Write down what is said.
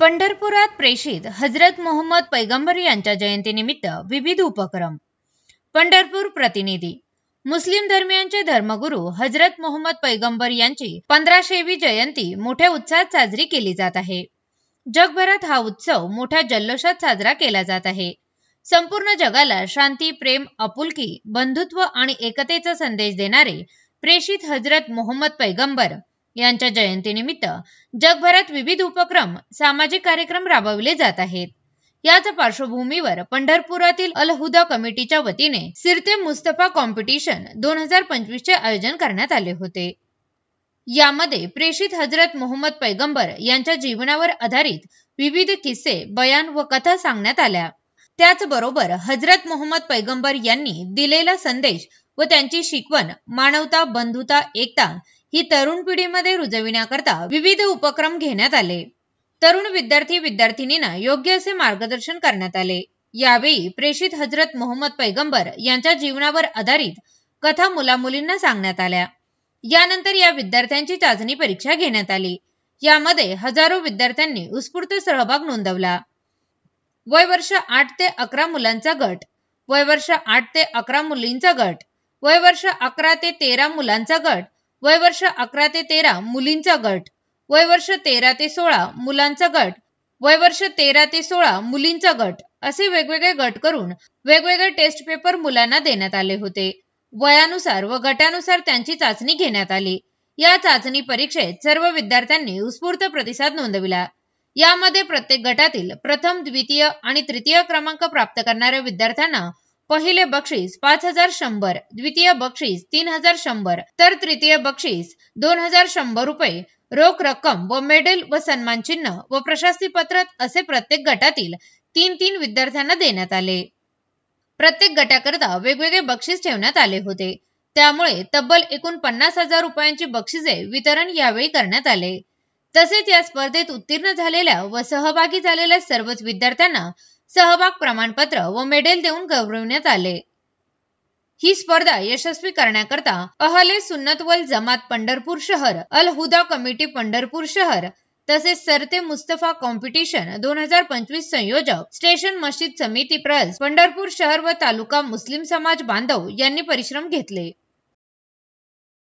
पंढरपुरात प्रेषित हजरत मोहम्मद पैगंबर यांच्या जयंतीनिमित्त विविध उपक्रम. पंढरपूर प्रतिनिधी. मुस्लिम धर्मियांचे धर्मगुरू हजरत मोहम्मद पैगंबर यांची पंधराशेवी जयंती मोठ्या उत्साहात साजरी केली जात आहे. जगभरात हा उत्सव मोठ्या जल्लोषात साजरा केला जात आहे. संपूर्ण जगाला शांती प्रेम आपुलकी बंधुत्व आणि एकतेचा संदेश देणारे प्रेषित हजरत मोहम्मद पैगंबर यांच्या जयंतीनिमित्त जगभरात विविध उपक्रम सामाजिक कार्यक्रम राबवले जात आहेत. याच पार्श्वभूमीवर पंढरपुरातील अलहुदा कमिटीच्या वतीने सिरते मुस्तफा कॉम्पिटिशन दोन हजार पंचवीस चे आयोजन करण्यात आले होते. यामध्ये प्रेषित हजरत मोहम्मद पैगंबर यांच्या जीवनावर आधारित विविध किस्से बयान व कथा सांगण्यात आल्या. त्याचबरोबर हजरत मोहम्मद पैगंबर यांनी दिलेला संदेश व त्यांची शिकवण मानवता बंधुता एकता ही तरुण पिढीमध्ये रुजविण्याकरता विविध उपक्रम घेण्यात आले. तरुण विद्यार्थी विद्यार्थिनींना योग्य असे मार्गदर्शन करण्यात आले. यावेळी प्रेषित हजरत मोहम्मद पैगंबर यांच्या जीवनावर आधारित कथा मुलामुलींना सांगण्यात आल्या. यानंतर या विद्यार्थ्यांची चाचणी परीक्षा घेण्यात आली. यामध्ये हजारो विद्यार्थ्यांनी उत्स्फूर्त सहभाग नोंदवला. वय वर्ष आठ ते अकरा मुलांचा गट वय वर्ष आठ ते अकरा मुलींचा गट वय वर्ष अकरा ते तेरा मुलांचा गट वय वर्ष अकरा ते तेरा मुलींचा गट. वय वर्ष तेरा ते सोळा मुलांचा गट. वय वर्ष तेरा ते सोळा मुलींचा गट. असे वेगवेगळे गट करून वेगवेगळे टेस्ट पेपर मुलांना देण्यात आले होते. वयानुसार व गटानुसार त्यांची चाचणी घेण्यात आली. या चाचणी परीक्षेत सर्व विद्यार्थ्यांनी उत्स्फूर्त प्रतिसाद नोंदविला. यामध्ये प्रत्येक गटातील प्रथम द्वितीय आणि तृतीय क्रमांक प्राप्त करणाऱ्या विद्यार्थ्यांना पहिले बक्षीस पाच हजार शंभर द्वितीय बक्षीस तीन हजार शंभर तर तृतीय बक्षीस दोन हजार शंभर रुपये. रोख रक्कम व मेडल व सन्मान चिन्ह व प्रशस्ती पत्र असे प्रत्येक गटातील तीन तीन विद्यार्थ्यांना देण्यात आले. प्रत्येक गटाकरता वेगवेगळे बक्षीस ठेवण्यात आले होते. त्यामुळे तब्बल एकूण पन्नास हजार रुपयांची बक्षिसे वितरण यावेळी करण्यात आले. तसेच या स्पर्धेत उत्तीर्ण झालेल्या व सहभागी झालेल्या सर्वच विद्यार्थ्यांना सहभाग प्रमाणपत्र व मेडल देऊन गौरवण्यात आले. ही स्पर्धा यशस्वी करण्याकरता अहले सुन्नतवल जमात पंढरपूर शहर अल हुदा कमिटी पंढरपूर शहर तसेच सरते मुस्तफा कॉम्पिटिशन दोन हजार पंचवीस संयोजक स्टेशन मस्जिद समिती प्रस पंढरपूर शहर व तालुका मुस्लिम समाज बांधव यांनी परिश्रम घेतले.